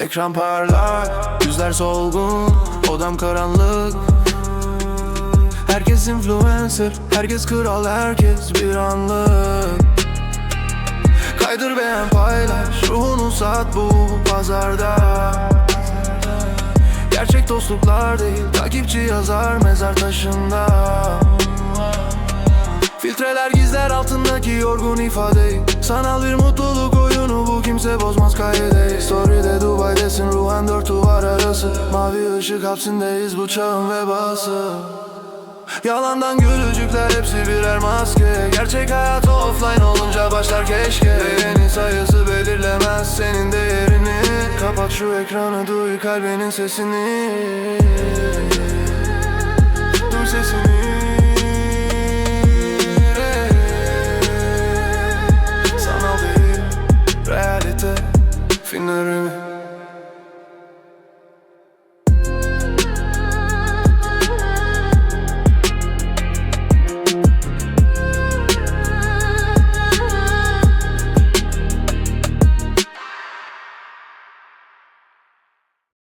ekran parlak Yüzler solgun Odam karanlık. Herkes influencer Herkes kral herkes bir anlık. Kaydır beğen paylaş Ruhunu sat bu pazarda. Gerçek dostluklar değil Takipçi yazar mezar taşında. Filtreler gizler altındaki yorgun ifadeyi. Sanal bir mutluluk oyunu bu kimse bozmaz kaydeyi dört arası Mavi ışık hapsindeyiz bu çağın vebası. Yalandan gülücükler hepsi birer maske. Gerçek hayat offline olunca başlar keşke. Beğeni sayısı belirlemez senin değerini. Kapat şu ekranı duy kalbinin sesini